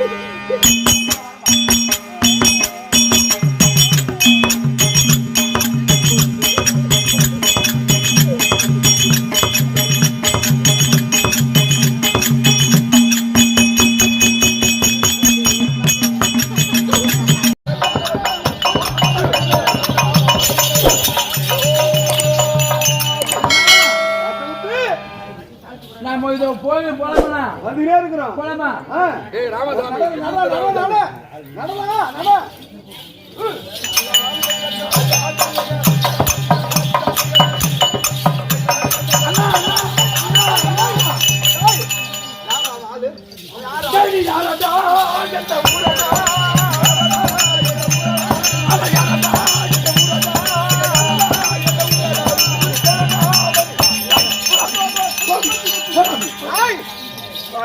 Yeah.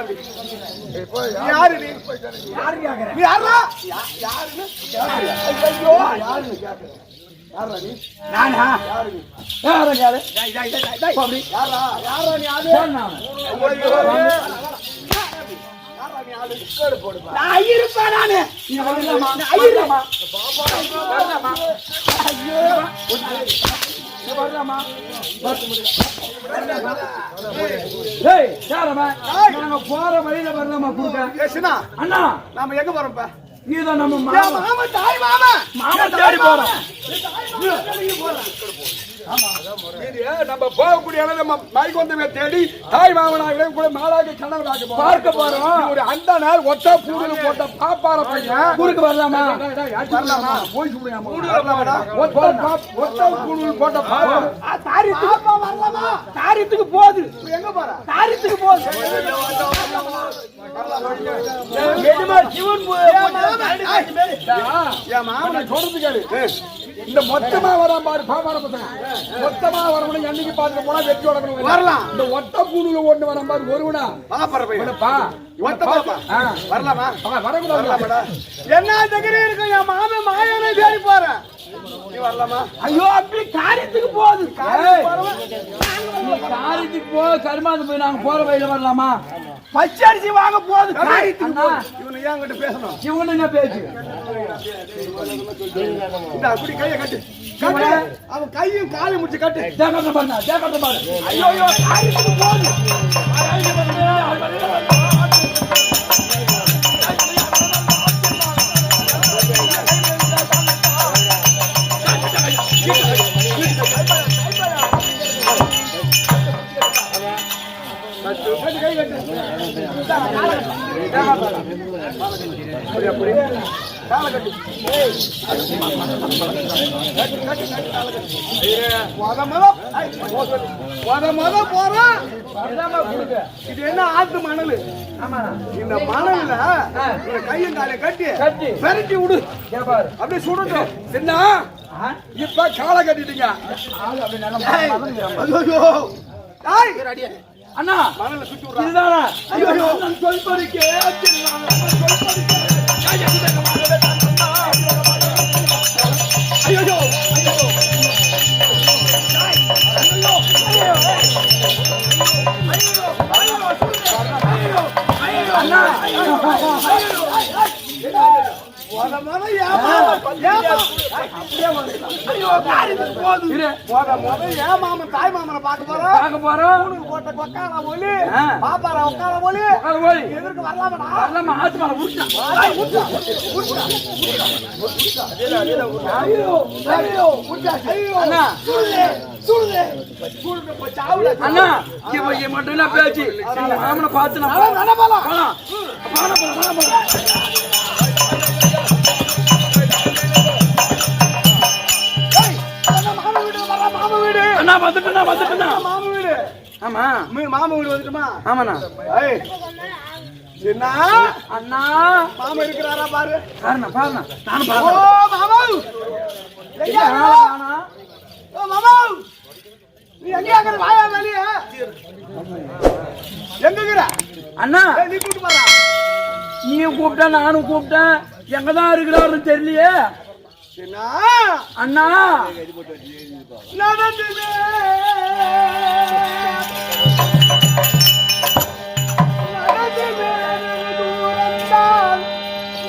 ஏய், போய் நீ யாரு யாரு கேக்குற நீ யாருன்னு ஐயோ, யாருன்னு கேக்குற? நானா யாரு யாரு யாரா? யாரா நீ ஆளு? ஐயோ, நாங்க போற வழியில வரலாமா அண்ணா. நாம எங்க போறோம் இப்ப? நீதான் நம்ம மாமா. மாமன், தாய் மாமன். மாமா தேடி போறோம் நம்ம போகக்கூடிய நம்ம மைகொந்தமே தேடி தாய் மாமனாக கூட மாலாக கணவனாக. பார்க்க போறோம். ஒரு அந்த நாள் ஒத்த பூடில் போட்ட பாப்பார பையன். வரலாமா? வரலாமா? போய் சொல்லுங்க? ஒத்த பூடில் போட்ட பாப்பா பாப்பா வரலாமா? காரியத்துக்கு போகுது. எங்க போற? காரியத்துக்கு போகுது. சிவன் சொல்றது கேளு இந்த மொத்தமா வராம பாரு பாப்பார பசங்க. மொத்தமா வரவனுக்கு அன்னைக்கு பார்த்து போனா வெற்றி உடக்கணும். வரலாம். இந்த ஒத்த பூணுல ஒண்ணு வராம பாரு ஒருவனா பாப்பா. வரலாமா? வரக்கூடாது? என்ன தகுதி இருக்கு? என் மாமன் மாயனை தேடி போறேன் வரலாமா? ஐயோ அப்படி காரியத்துக்கு போகுது. காரியத்துக்கு போறவன் நீ காரியத்துக்கு போ கருமாந்து போய் நாங்க போற வழியில வரலாமா? பச்சை அரிசி வாங்க போகுது காரியத்துக்கு போகுது இவனை ஏன் கிட்ட பேசணும்? இவங்க என்ன பேச்சு? இந்த அப்படி கையை கட்டு. கட்டு. அவன் கையும் காலையும் முடிச்சு கட்டு. ஜாக்கிரதை பாருங்க ஜாக்கிரதை பாரு ஐயோ ஐயோ காரியத்துக்கு போகுது. முத முத முத முத இது என்ன ஆத்து மணல் ஆமா இந்த மணல்ல இந்த கையும் காலையும் கட்டி கட்டி. பெரட்டி விடு கேப்பாரு அப்படியே சுடட்டும் என்ன இப்ப காலை கட்டிட்டீங்க அண்ணா மணல்ல சுத்தி விடுறா. இதுதானா? ஐயோ நான் சொல்படி இரு முத முத ஏமாமன் தாய் மாமனை பார்க்க போறோம் பார்க்க போறோம் உனக்கு போட்ட கொக்கார ஒலி. பாப்பாரா உட்கார ஒலி அது போய் எதிர்க்கு வரலாமடா. வரலாமா? ஆத்து மேல உருட்டா ஐயோ ஐயோ முட்டா ஐயோ. அண்ணா. சுடுதே சுடுதே சுடுதே இப்ப சாவுடா அண்ணா இவ இவ மட்டும் இல்ல பேச்சு. மாமனை பார்த்து நான் நட, நட போலாம். போலாம். போலாம், அண்ணா வந்துட்டுண்ணா வந்துட்டுண்ணா. மாமா வீடு. ஆமா. மீ- மாமா வீடு வந்துட்டுமா? ஆமாண்ணா. ஏய் என்ன அண்ணா. மாமா இருக்கிறாரா பாரு. பாருண்ணா பாருண்ணா. நானும் ஓ மாமா எங்க எங்க காணோம்? ஓ மாமா நீ எங்க இருக்கிற? வாயா வெளிய. எங்க இருக்கிற அண்ணா நீ கூட்டு போறா நீயும் கூப்பிட்ட நானும் கூப்பிட்டேன். எங்கதான் இருக்கிறாருன்னு தெரியலையே. அண்ணா. நடந்தது.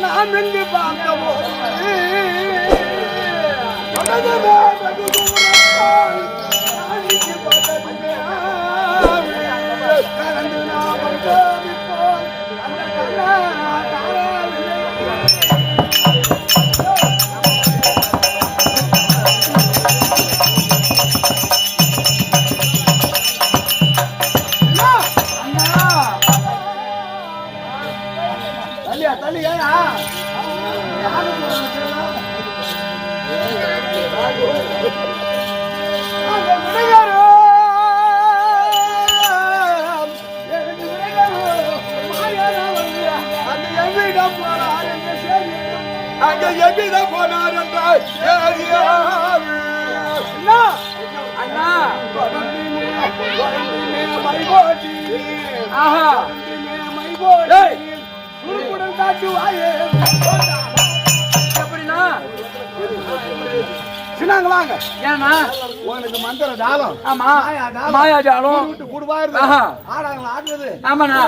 நாம் எங்கு பார்த்தோமோ ஆமாண்ணா.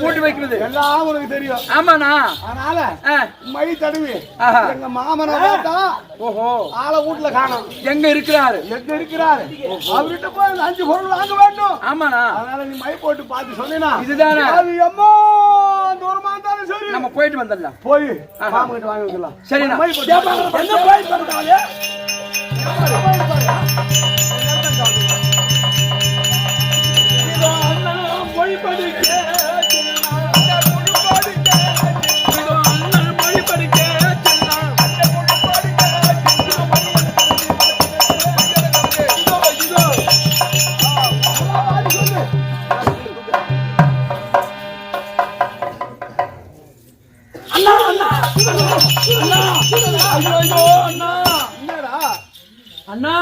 கூட்டி வைக்கிறது. எல்லாம் உனக்கு தெரியும். ஆமாண்ணா. அதனால. மை தடவி. எங்க மாமனை பார்த்தா ஓஹோ. ஆளை வீட்டுல காணோம். எங்க இருக்கிறாரு? எங்க இருக்கிறாரு? அவர்கிட்ட போய் அஞ்சு பொருள் வாங்க வேண்டும். ஆமாண்ணா. அதனால நீ மை போட்டு பார்த்து சொன்னீனா இதுதானே. அது எம்மோ தூரமா இருந்தாலும் சரி. நம்ம போயிட்டு வந்துடலாம். போய். மாமன் கிட்ட வாங்கி வைக்கலாம் சரிண்ணா. மை போட்டு என்ன போய் மொழி படிக்க அண்ணா அண்ணா அண்ணா ஐயோ அண்ணா அண்ணா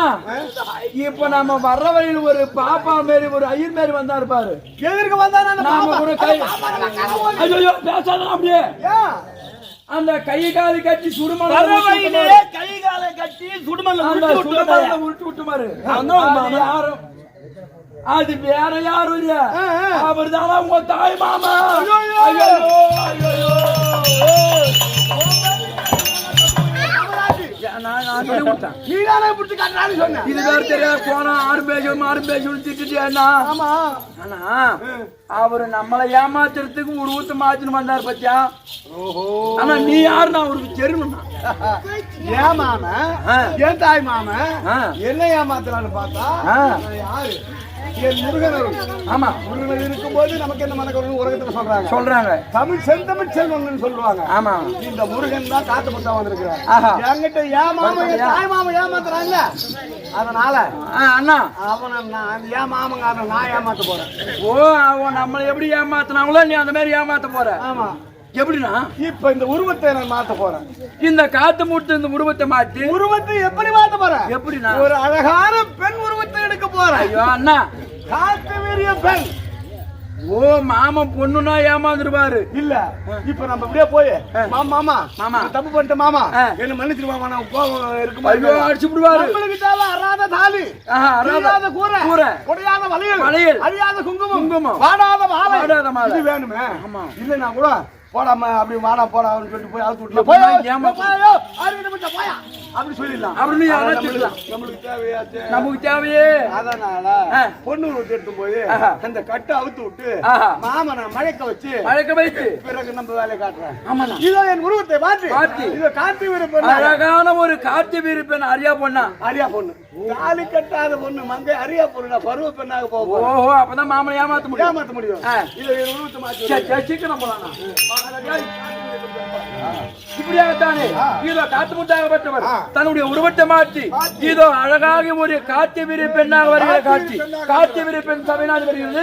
இப்ப நம்ம வர்ற வழியில் ஒரு பாப்பா மாரி ஒரு ஐயர் மாரி வந்தாரு பாரு எதற்கு அந்த நாம? கூட கை ஐயோ பேசாத அப்படியே? அந்த கை காலு கட்டி பறவையிலே கை காலை கட்டி சுடுமல்ல அந்த உருட்டி விட்டுருந்தாயா? சுடுமணம் உருட்டி விட்டு பாரு அதான் அது மாமா. யாரும் அது வேற யாரும் இல்ல. அவர் தானா உங்க தாய் மாமா ஐயோ, ஐயோ நீதானே பிடிச்சு காட்டுறான்னு சொன்ன. இது வேற தெரியாது போனா ஆறு பேஜ் ஆறு பேஜ் திட்டுட்டியா ஆமா. ஆனா அவரு நம்மளை ஏமாத்துறதுக்கு ஒரு ஊத்து மாத்தின்னு வந்தார் பத்தியா ஆனா நீ யாருன்னு அவருக்கு தெரியணும்னா ஏன் மாமன்? ஆ. என் தாய் மாமன் ஆ. என்ன ஏமாத்துறான்னு பார்த்தா யாரு என். ஆமா. முருகன் இருக்கும்போது நமக்கு என்ன மனக்கருன்னு உலகத்துல சொல்றாங்க. சொல்றாங்க. தமிழ் செந்தமிழ் சொல்லுவாங்க. ஆமா. இந்த முருகன் தான் காத்து முத்தா வந்திருக்கிறார். என்கிட்ட தாய் மாமன் ஏமாத்துறாங்க. அதனால அண்ணா. அவனை நான் ஏன் மாமங்காரனை நான் ஏமாத்த போறேன். ஓ அவன் நம்மளை எப்படி ஏமாத்துனாங்களோ நீ அந்த மாதிரி ஏமாத்த போற. ஆமா. எப்படின்னா இப்ப இந்த உருவத்தை நான் மாத்த போறேன். இந்த காத்து மூட்டு இந்த உருவத்தை மாத்தி உருவத்தை எப்படி மாத்த போறேன்? எப்படின்னா ஒரு அழகான பெண் உருவத்தை எடுக்க போறேன். ஐயோ அண்ணா. காத்து வீரிய பெண். ஓ மாமன் பொண்ணுனா ஏமாந்துருவாரு. இல்ல இப்ப நம்ம இப்படியே போய். மாமா மாமா. மாமா. தப்பு பண்ணிட்ட மாமா. என்ன மன்னிச்சிரு மாமா? நான் கோபம் ஐயோ இருக்குமா அடிச்சு விடுவாரு நம்மளுக்கு தேவை அறாத தாலி. அறாத அறாத கூரை. கூரை. உடையாத வளையல். வளையல். அழியாத குங்குமம். குங்குமம். வாடாத மாலை. வாடாத மாலை. இது வேணுமே? ஆமா. இல்லைன்னா கூட போடாம அப்படி வாடா போடான்னு சொல்லிட்டு போய் அவுத்து விட்டுல போய் அப்படி சொல்லிடலாம் அப்படின்னு நம்மளுக்கு- தேவையாச்சு. நமக்கு தேவையே. அதனால. பொண்ணு வீட்டு எடுத்து போய். அந்த கட்டை அவுத்து விட்டு. மாமனை மழைக்க வச்சு அழைக்க வைத்து. பிறகு நம்ம வேலையை காட்டுறேன். ஆமாண்ணா. இதோ என் உருவத்தை மாற்றி. மாற்றி. இதோ காந்தி விருப்பம் அழகான ஒரு காத்து விருப்பன் அரியா பொண்ணா. அரியா பொண்ணு. தாலி கட்டாத பொண்ணு மங்கை பொண்ணு நான் பருவ பெண்ணாக போக ஓஹோ அப்பதான் மாமனை ஏமாத்த முடியும். ஏமாத்த முடியும். இதோ உருவத்தை சரி, சீக்கிரம் போலாம் இப்படியாகத்தானே இதோ காத்து முட்டாகப்பட்டவர் தன்னுடைய உருவத்தை மாற்றி இதோ அழகாக ஒரு காத்து விரி பெண்ணாக வருகிற காட்சி. காத்து விரி பெண் சபைநாடு வருகிறது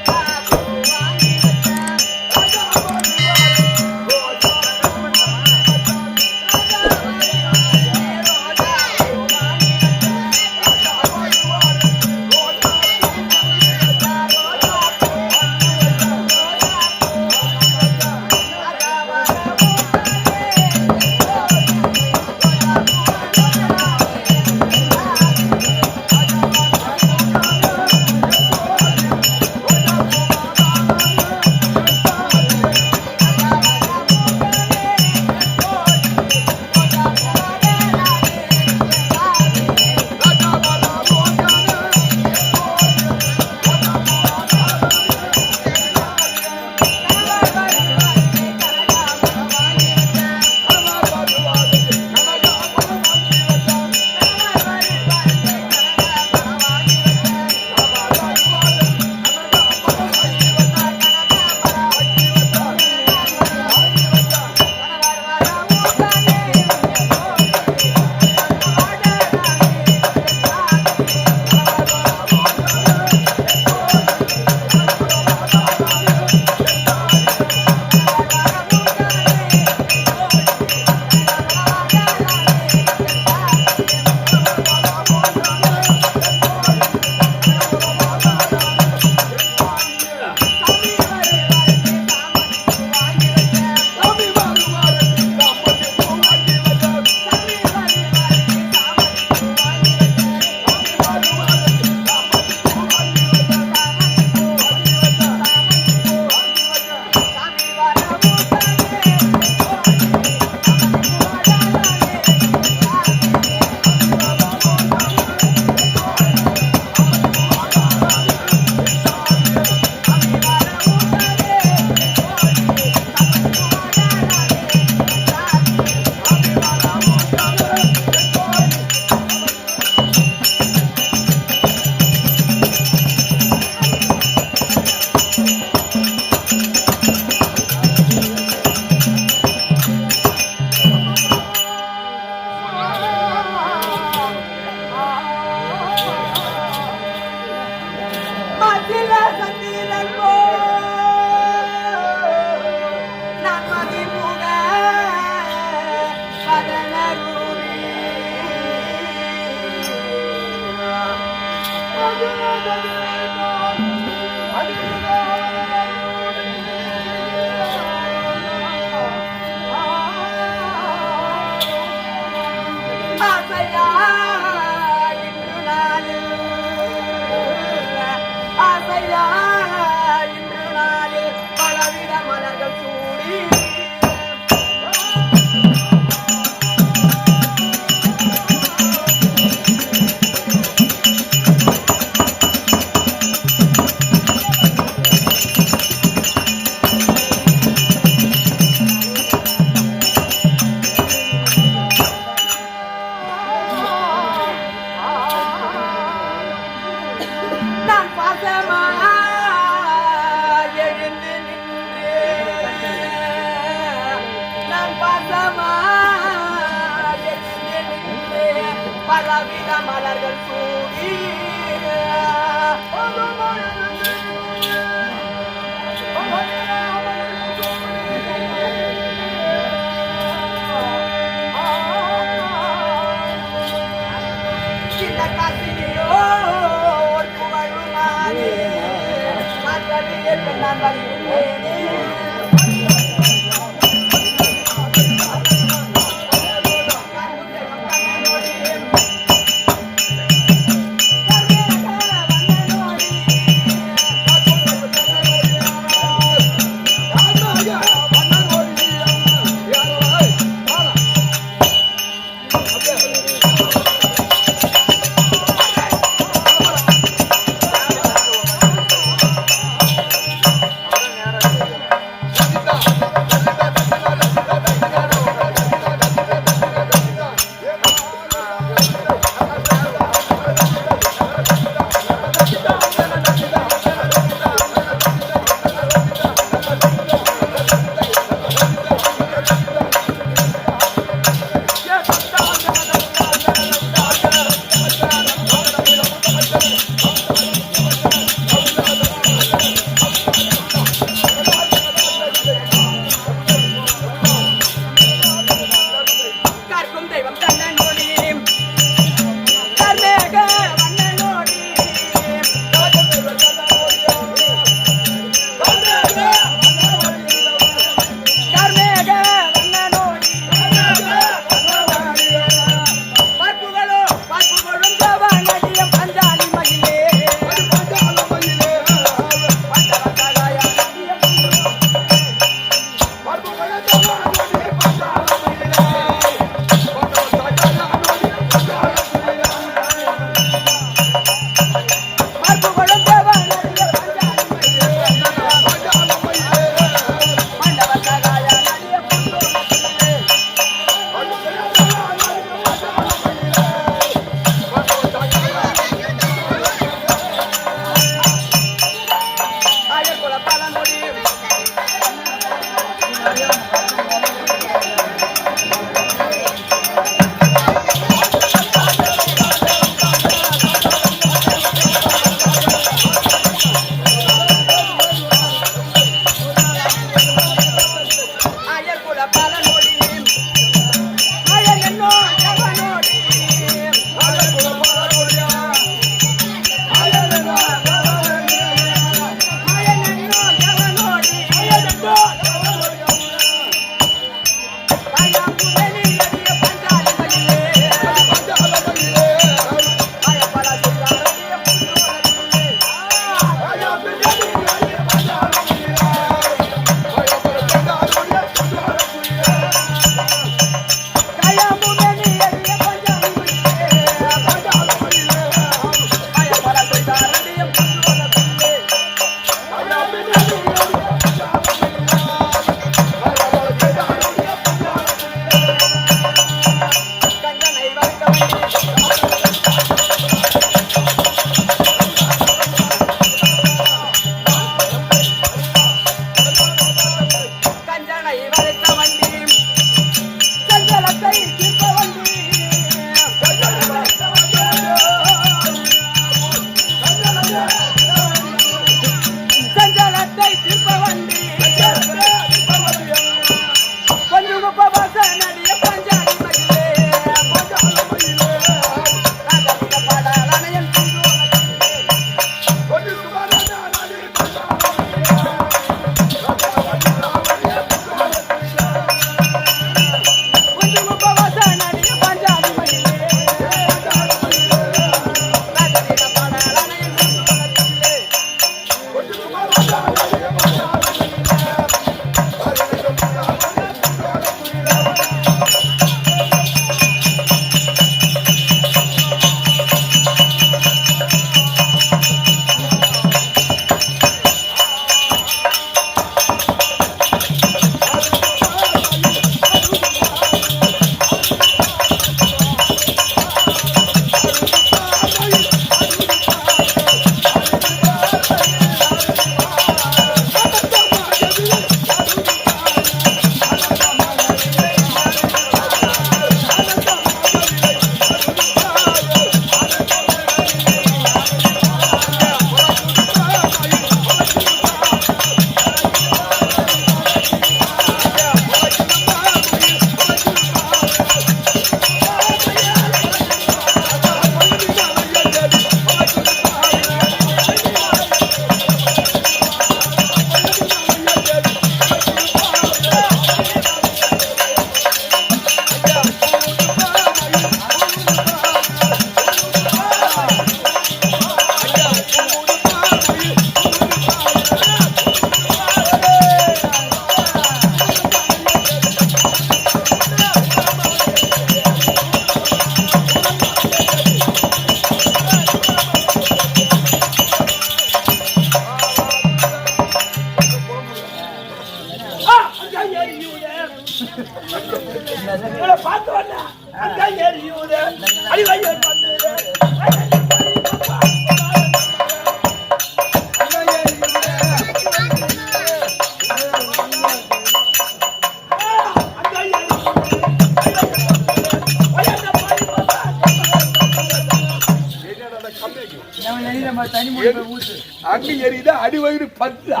அங்க எரியுது அடி வயிறு பத்தா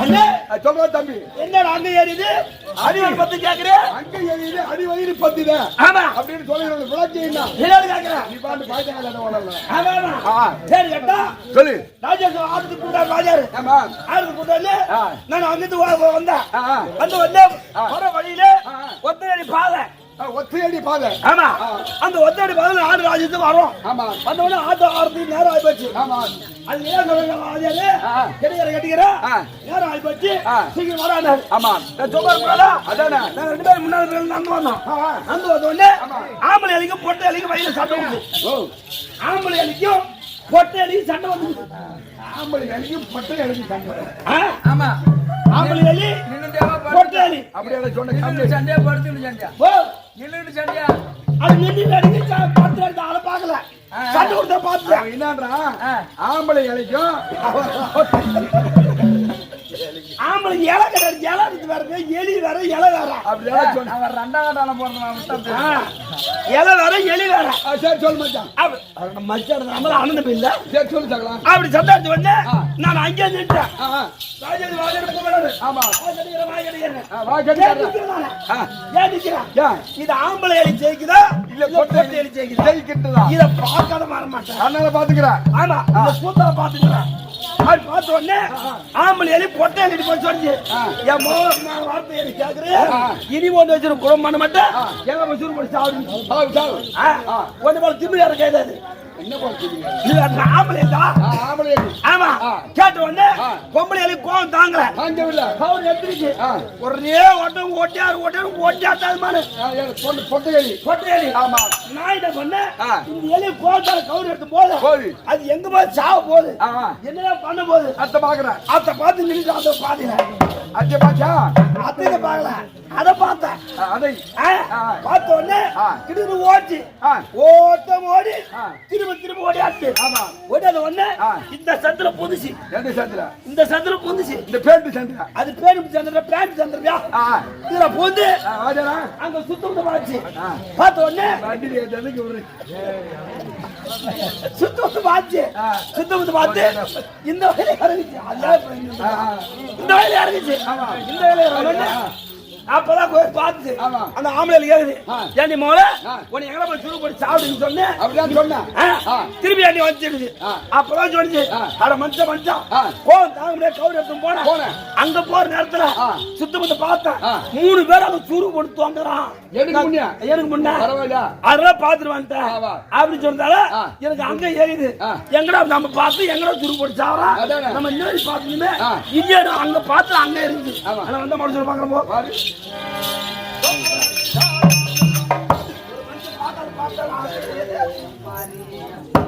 அண்ணே சொல்றா தம்பி. என்னடா அங்க ஏறிது அடிவாள் பத்தி கேக்குறேன் அங்க எரியுது அடி வயிறு பத்துத ஆமா. அப்படின்னு சொல்லி விளக்கி என்ன? கேக்குறேன் நீ பாட்டு பாய்ச்சாங்க. சரி கேட்டா. சொல்லு. ராஜேஷ் ஆத்துக்கு கூட்டாரு ராஜாரு ஆமா. ஆத்துக்கு கூட்டாரு. நான் வ- வந்தேன். வந்து வந்து ஆ. வர வழியில. ஒத்தையடி பாதை. ஒத்தையடி பாதை. ஆமா. ஆ. அந்த ஒத்தையடி பாதை ஆடு ராஜ்யத்துக்கு வரோம். ஆமா. வந்த உடனே ஆட்டோ ஆறதுக்கு நேரம் ஆகி போச்சு ஆமா. அது ஆ. கிடைக்கிற கட்டிக்கிறேன் ஆ. நேரம் ஆகி போச்சு ஆ. சீக்கிரம் வராண்டாரு ஆமா. நான் சொல்றேன் கூடாதா? அதானே. நாங்க ரெண்டு பேரும் முன்னாடி நடந்து வந்தோம். நடந்து வந்த உடனே ஆமா. ஆம்பளை அலிக்கும் பொட்டை அலிக்கும் வயல சண்டை வந்து ஓ. ஆம்பளை அலிக்கும் பொட்டை அலிக்கும் சண்டை வந்து ஆம்பளை அடிக்கும் பட்டை அடிக்கும் சண்டை. ஆமா. ஆம்பளை அலி பொட்டை அலி அப்படியே சொன்ன சண்டையா படுத்துன்னு சண்டையா? நின்னுட்டு சண்டையா அது நின்று பார்த்து எடுத்து ஆளை பார்க்கல. சண்டை கொடுத்தா பார்த்து ஆ. ஆம்பளை அடிக்கும் ஆம்பளை இலை கிடையாது இலை இருக்கு வேற எலி வேற இலை வேற அப்படியே சொன்ன அவன் ரெண்டாம் கட்டால போறதுனா ஆ. இலை வேற எலி வேற சரி சொல்லு மச்சான். மச்சான் நம்மள அண்ணன் இல்ல சரி சொல்லு சகலாம் அப்படி சந்தாச்சு வந்து. நான் அங்கே ஆ. ராஜேந்திர வாஜர் கூப்பிடாரு ஆமா. இது ஆம்பளை எலி ஜெயிக்குதா? இல்ல பொட்டை எலி ஜெயிக்குதா? ஜெயிக்கிட்டுதா இத பார்க்காத மாற மாட்டேன். அண்ணால பாத்துக்கிறேன். ஆமா இந்த கூத்தல பாத்துக்கிறேன். அது பார்த்த உடனே ஆம்பளை எலி பொட்டை எலி போய் சொல்லிச்சு. என் நான் வார்த்தை எலி கேக்குறேன் ஆ. இனி ஒண்ணு வச்சிரு குரம் பண்ண மாட்டேன். எங்க வசூல் பண்ணி சாப்பிடு. ஒண்ணு போல திமிழ் கோவம் தாங்கல. ஒரே ஓட்டம் ஓட்டியாரு ஓட்டியாரு ஓட்டியாட்டாது மானு ஆ, ஏ, பொண்ணு பொட்டை அடி பொட்டை எலி ஆமா. நான் என்ன பண்ணேன். இந்த எலி கோவத்தால கவுர் எடுத்து போகுது. அது எங்க போய் சாவ போகுது. என்னதான் பண்ண போகுது அத்தை பாக்குறேன் அத பார்த்து நின்று அந்த பாதியில. அத்தை பாச்சா அத்தைய பார்க்கல. அத பார்த்தேன். அதை. பார்த்த உடனே ஆ. திடீர்னு ஓடி ஆ. ஓட்டம் ஓடி ஆ. திரும்ப திரும்ப ஓடியாச்சு ஆமா. ஓடியாத ஆ. இந்த சந்திர புதுச்சு எந்த சந்திரா இந்த சந்திர புதுச்சு இந்த பேண்டு சந்திரா அது பேரு சந்திர பேண்ட் சந்திரா ஆ. இதுல பூந்து அங்க சுத்தம் பாச்சு ஆ. பார்த்த உடனே சுத்தம் ஆ. சுத்தம் பார்த்து இந்த வயல இறங்குச்சு. இந்த வயல இறங்குச்சு. இந்த வயல இறங்குச்சு அப்பதான் போய் பார்த்து. அந்த ஆம்பளை கேக்குது ஆ. ஏண்டி மோல. உன்னை எங்க போய் சுடு போட்டு சாப்பிடுன்னு சொன்னேன் அப்படிதான் சொன்னேன். திருப்பி அண்ணி வந்துருச்சு ஆ. அப்பதான் சொல்லிச்சு. அட மனுஷன் ஆ. கோவம் தாங்க முடியாது கவுரி எடுத்து போனேன் போனேன். அங்க போற நேரத்துல. சுத்தமத்தை பார்த்தேன். மூணு பேர் அங்க சூறு போட்டு வந்துறான் எனக்கு முன்ன அதெல்லாம் பாத்துட்டு வந்துட்டேன் ஆமா. அப்படி சொன்னால. எனக்கு அங்க ஏறிது. எங்கடா நம்ம பார்த்து எங்கடா துரு போட்டு அதானே. நம்ம இன்னொரு பார்த்துமே. இங்கே அங்க பார்த்து அங்க ஆமா. ஆனா வந்த மனுஷன் பாக்குறோம் போ பாரு அம்மா